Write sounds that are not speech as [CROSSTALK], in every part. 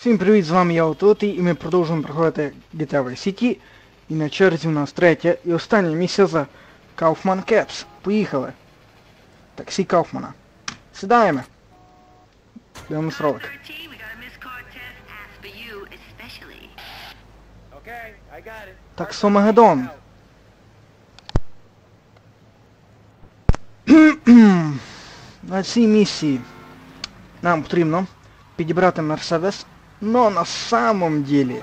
Всім привіт, з вами я Ототи, і ми продовжуємо проходити GTA Vice City. І на черзі у нас третя і остання місія за Kaufman Caps. Поїхали. Таксі Кауфмана. Сідаємо. Дивимось ролик. Таксомагеддон. [CLEARS THROAT] На цій місії нам потрібно підібрати Мерседес, но на самом ділі,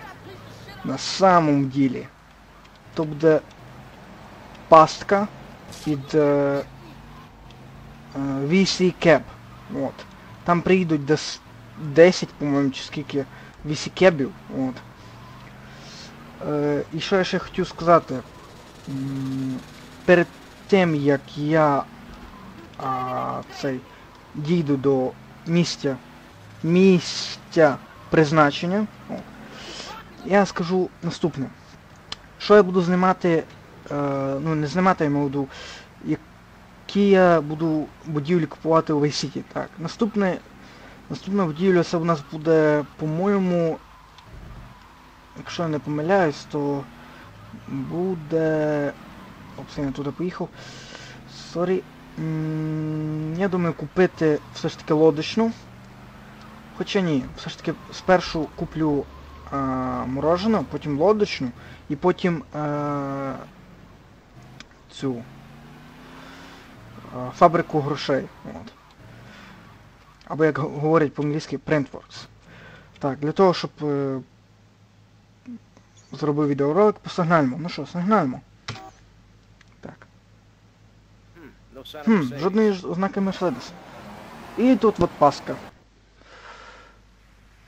на самом ділі, то буде пастка під е, е, VC Cab. От. Там приїдуть десь 10, по-моєму, чи скільки VC кебів. От. Е, і що я ще хотів сказати? Перед тим як я а, цей, дійду до місця місця призначення, я скажу наступне. Що я буду знімати, е, ну не знімати, я в які я буду будівлі купувати у Vice. Так, наступне, наступна будівля це у нас буде, по-моєму, якщо я не помиляюсь, то буде... Опс, я туди поїхав. Сорі. Я думаю купити все ж таки лодочну. Хоча ні, все ж таки спершу куплю а, морожене, потім лодочну і потім а, цю а, фабрику грошей. От. Або як говорять по-англійськи Printworks. Так, для того, щоб е, зробив відеоролик по сигнальму. Ну що, сигнальмо. Так. Хм, жодної ж ознаки Мерседес. І тут от паска.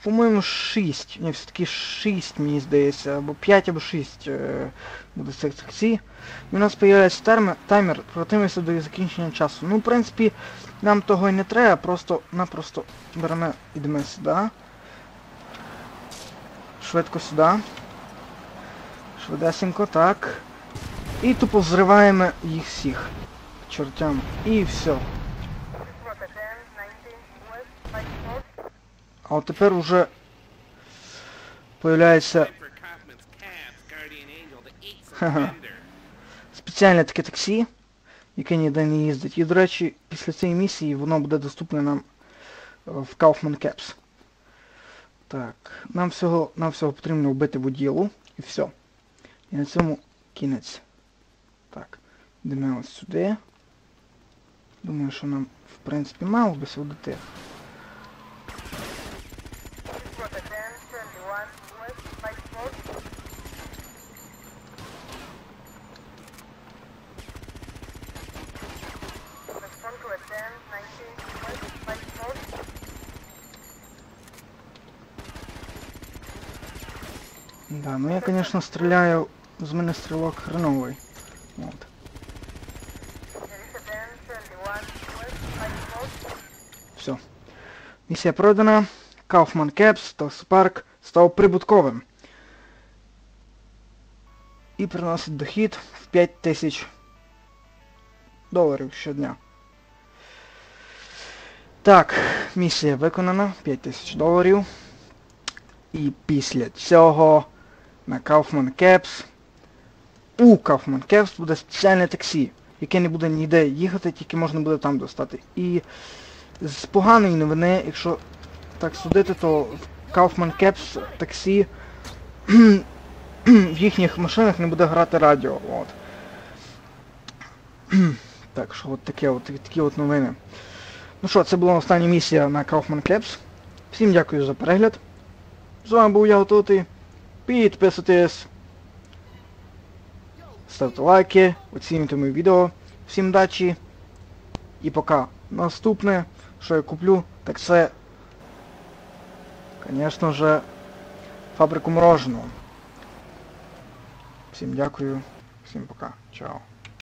По-моєму, 6. Ні, все-таки 6, мені здається, або 5, або 6 е, буде цих секцій. І у нас з'являється терми, таймер, протимося до закінчення часу. Ну, в принципі, нам того і не треба, просто-напросто беремо, йдемо сюди. Швидко сюди. Швидесенько, так. І тупо взриваємо їх всіх. Чортям. І все. А от тепер уже появляється for Kaufman's Cabs, Guardian Angel, the eight Ха-ха. cylinder. спеціальне таке таксі, яке ніде не їздить. І, до речі, після цієї місії воно буде доступне нам е, в Kaufman Caps. Так, нам всього, нам всього потрібно вбити воділу і все. І на цьому кінець. Так, йдемо ось сюди. Думаю, що нам, в принципі, мало би сюди. Да, ну я, конечно, стреляю, з мене стрілок хреновий. От. Все. Місія пройдена. Kaufman Caps Spark став прибутковим. І приносить дохід в 5 тисяч доларів щодня. Так, місія виконана, 5 тисяч доларів. І після цього на Kaufman Caps у Kaufman Caps буде спеціальне таксі, яке не буде ніде їхати, тільки можна буде там достати. І з поганої новини, якщо так судити, то в Kaufman Caps таксі [CLEARS THROAT] в їхніх машинах не буде грати радіо. От. [CLEARS THROAT] так що от таке от, такі от новини. Ну що, це була остання місія на Kaufman Caps. Всім дякую за перегляд. З вами був я Отутий. Підписуйтесь. Ставте лайки, оцінюйте моє відео. Всім дачі І пока. Наступне, що я куплю, так це, звісно же, фабрику мороженого. Всім дякую, всім пока. Чао.